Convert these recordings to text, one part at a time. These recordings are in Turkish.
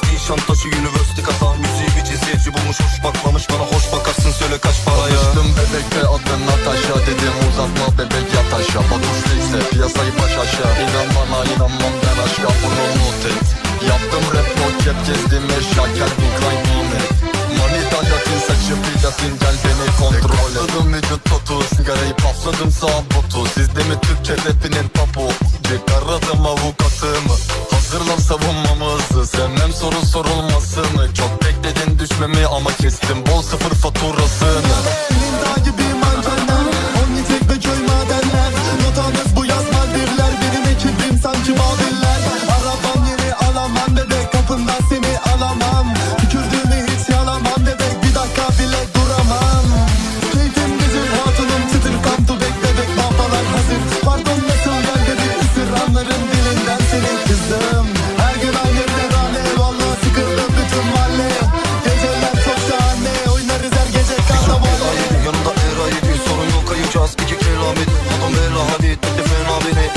Gençliğin şantajı university kaza Müziği bir cinsiyetçi bulmuş hoş bakmamış Bana hoş bakarsın söyle kaç paraya. Tanıştım bebekte adın Natasha Dedim uzatma bebek yat aşağı. Bak ise piyasayı baş aşağı. İnan bana inanmam ben aşka bunu not et. Yaptım rap not cap gezdim eşya Calvin Klein giyinip Manita yakın saçı platin gel beni kontrol et. Atladım vücut totu sigarayı pafladım sağ botu. Sizde mi Türkçe rapinin pop kesmemi ama kestim. Bol sıfır faturasını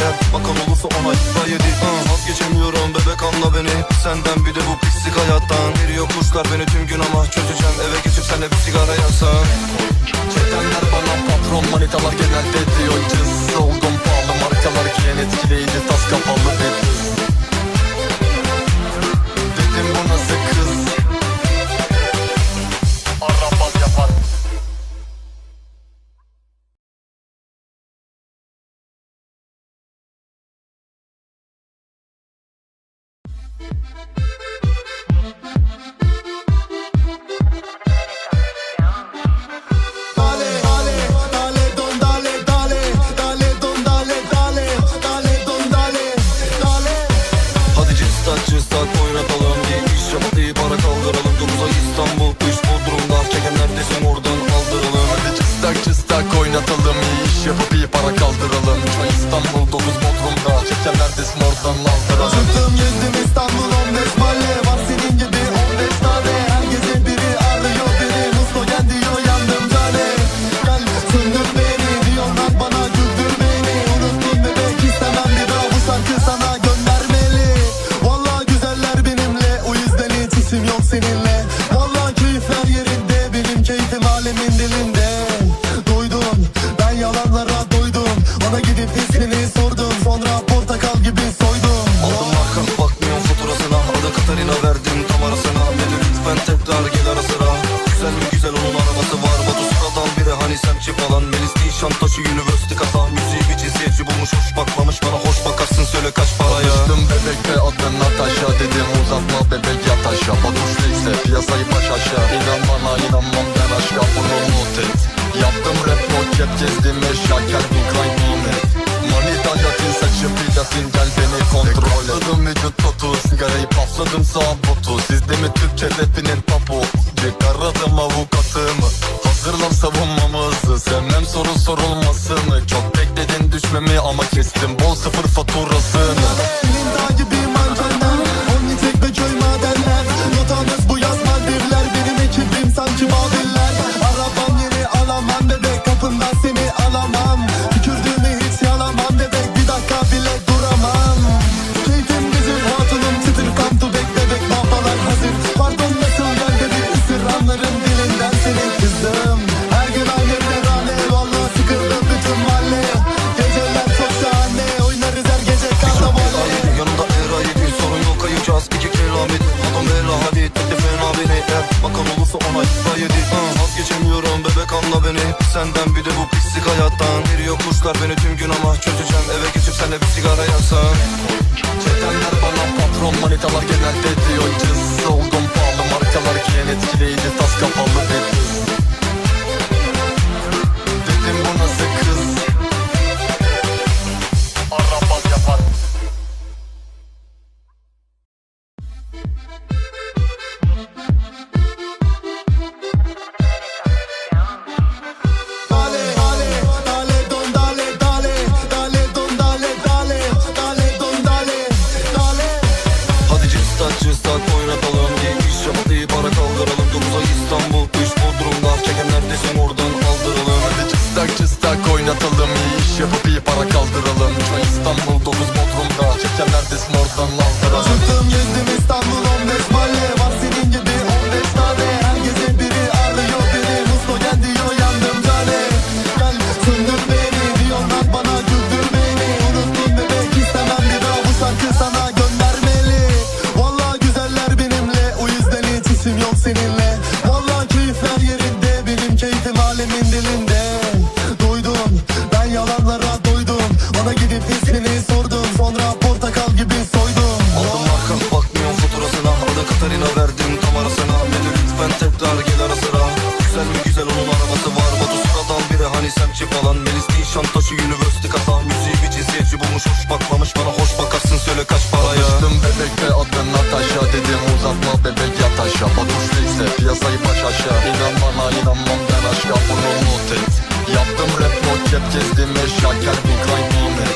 Eğer bakan olursa ona da yedi uh, Vazgeçemiyorum bebek anla beni. Senden bir de bu pislik hayattan. Veriyor kuşlar beni tüm gün ama çözeceğim. Eve geçip senle bir sigara yaksan Çetenler bana patron manitalar genelde diyor. Cız oldum pahalı markalar giyen etkileyici tas kapalı bir buz gibi soydum. Aldım marka bakmıyorum faturasına. Adı Katarina verdim tam arasına. Beni lütfen tekrar gel ara sıra. Güzel mi güzel onun arabası var. Batu sıradan biri hani semçi falan Melis değil şantaşı üniversite kasa uzatma bebek yat aşağı Batuş fixle piyasayı baş aşağı. İnan bana inanmam ben aşka. Bunu not et. Yaptım rap mod cep gezdim eşya. Calvin Klein giyinir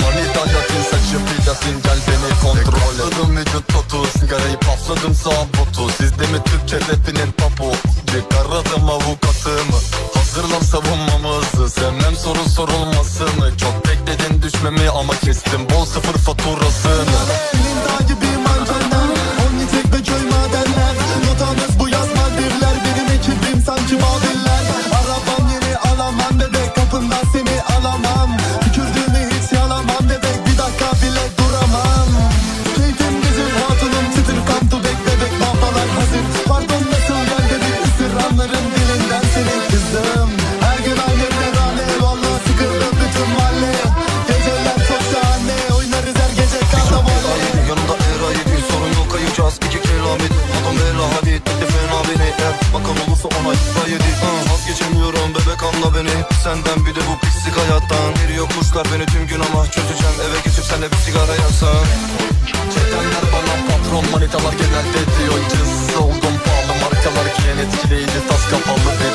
Manita yakın saçı pilasın gel beni kontrol et. Kasladım vücut totu sigarayı pafladım sağ botu. Sizde mi Türkçe rapinin papu? Çıkaradım avukatımı Hazırlan savunmamızı. Sevmem soru sorulmasını Çok bekledin düşmemi ama kestim. Bol sıfır faturasını yokmuşlar beni tüm gün ama çözeceğim. Eve geçip senle bir sigara yaksan. Çetenler bana patron manitalar genelde diyor. Cız Solgun pahalı markalar giyen etkileyici tas kapalı bir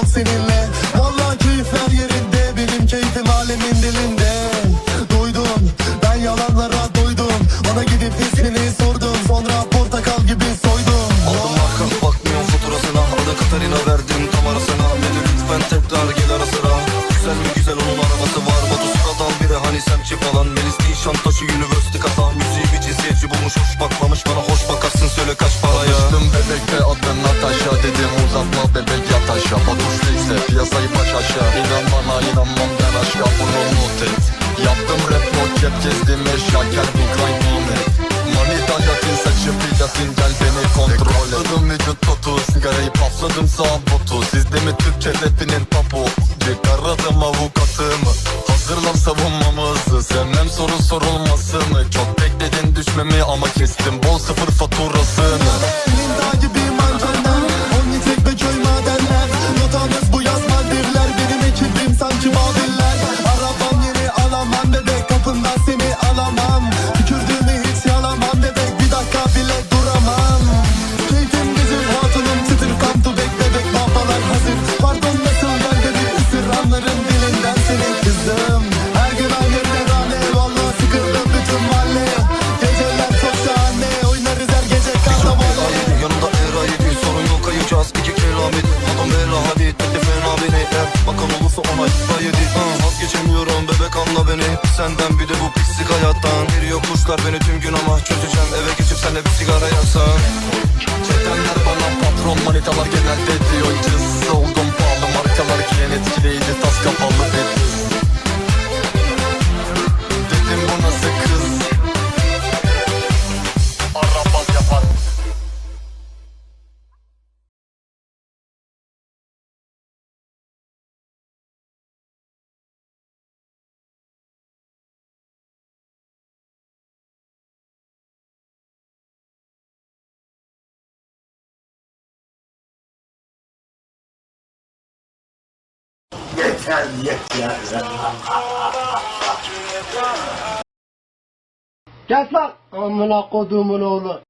bouncing in bu. Çıkaradım avukatımı. Hazırlan savunmamızı. Senden soru sorulmasını. Çok bekledin düşmemi ama kestim. Bol sıfır faturasını. Linda gibi yedi uh, Vazgeçemiyorum bebek anla beni. Senden bir de bu pislik hayattan. Geliyor kuşlar beni tüm gün ama Çözeceğim. Eve geçip senle bir sigara yaksan Çetenler bana patron manitalar genelde diyor. Cız oldum pahalı markalar giyen etkileyici tas kapalı Yeter yeter. Gel lan amına kodumun oğlu.